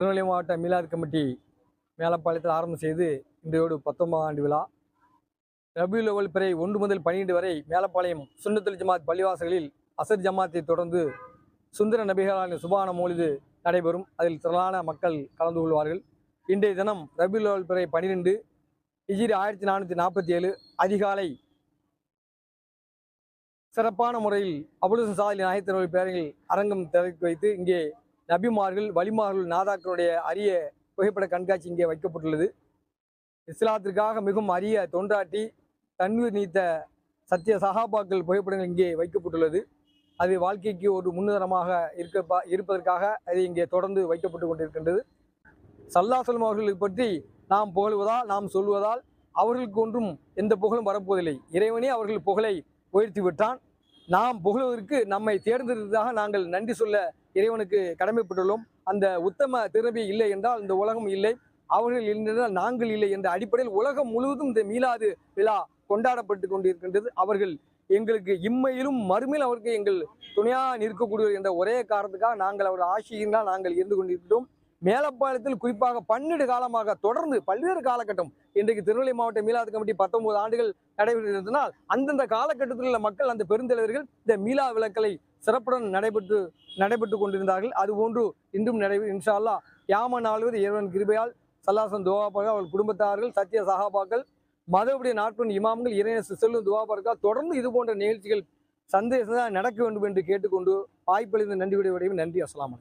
திருநெல்வேலி மாவட்ட மீலாது கமிட்டி மேலப்பாளையத்தில் ஆரம்பம் செய்து இன்றையோடு பத்தொன்பதாம் ஆண்டு விழா. ரபியுல் லெவல் பிறை ஒன்று முதல் பன்னிரெண்டு வரை மேலப்பாளையம் சுன்னத்துல் ஜமாத் பள்ளிவாசல்களில் அசர் ஜமாத்தை தொடர்ந்து சுந்தர நபிகளான சுபான மொழிது நடைபெறும். அதில் திரளான மக்கள் கலந்து கொள்வார்கள். இன்றைய தினம் ரபியுல் லெவல் பிறை பன்னிரெண்டு இஜிரி ஆயிரத்தி நானூற்றி நாற்பத்தி ஏழு அதிகாலை சிறப்பான முறையில் அபுலுசன் சாதலி நாயத்தின் பேரில் அரங்கம் திறக்கி வைத்து இங்கே நபிமார்கள் வலிமார்கள் நாதாக்களுடைய அரிய புகைப்பட கண்காட்சி இங்கே வைக்கப்பட்டுள்ளது. இஸ்லாத்திற்காக மிகவும் அரிய தொண்டாட்டி தண்ணீர் நீத்த சத்திய சகாபாக்கள் புகைப்படங்கள் இங்கே வைக்கப்பட்டுள்ளது. அது வாழ்க்கைக்கு ஒரு முன்னுதாரணமாக இருக்க இருப்பதற்காக அது இங்கே தொடர்ந்து வைக்கப்பட்டு கொண்டிருக்கின்றது. சல்லா சொல்லும் அவர்களை பற்றி நாம் புகழ்வதால் நாம் சொல்வதால் அவர்களுக்கு ஒன்றும் எந்த புகழும் வரப்போவதில்லை. இறைவனே அவர்கள் புகழை உயர்த்தி விட்டான். நாம் புகழ்வதற்கு நம்மை தேர்ந்தெடுத்ததாக நாங்கள் நன்றி சொல்ல இறைவனுக்கு கடமைப்பட்டுள்ளோம். அந்த உத்தம திறமை இல்லை என்றால் இந்த உலகம் இல்லை. அவர்கள் இல்லைன்றால் நாங்கள் இல்லை என்ற அடிப்படையில் உலகம் முழுவதும் இந்த மீளாது விழா கொண்டாடப்பட்டு கொண்டிருக்கின்றது. அவர்கள் எங்களுக்கு இம்மையிலும் மறுமையில் அவருக்கு எங்கள் துணையாக நிற்கக்கூடியவர் என்ற ஒரே காரணத்துக்காக நாங்கள் அவர் ஆட்சியினால் நாங்கள் இருந்து கொண்டிருக்கிறோம். மேலப்பாளையத்தில் குறிப்பாக பன்னெண்டு காலமாக தொடர்ந்து பல்வேறு காலகட்டம் இன்றைக்கு திருநெல்வேலி மாவட்ட மீலாது கமிட்டி பத்தொன்பது ஆண்டுகள் நடைபெற்றிருந்தனால் அந்தந்த காலகட்டத்தில் உள்ள மக்கள் அந்த பெருந்தலைவர்கள் இந்த மீலா விளக்கலை சிறப்புடன் நடைபெற்று நடைபெற்று கொண்டிருந்தார்கள். அதுபோன்று இன்றும் நடைபெறும் இன்ஷால்லா யாமன் ஆழ்வது இறைவன் கிருபையால் சல்லாசன் துவாபாக அவர்கள் குடும்பத்தார்கள் சத்திய சகாபாக்கள் மதவுடைய நாட்பன் இமாம்கள் இறைநேச செல்லும் துவாபார்கள் தொடர்ந்து இது போன்ற நிகழ்ச்சிகள் சந்தேசம் நடக்க வேண்டும் என்று கேட்டுக்கொண்டு வாய்ப்பளித்த நன்றி விடையும் நன்றி. அஸ்லாம்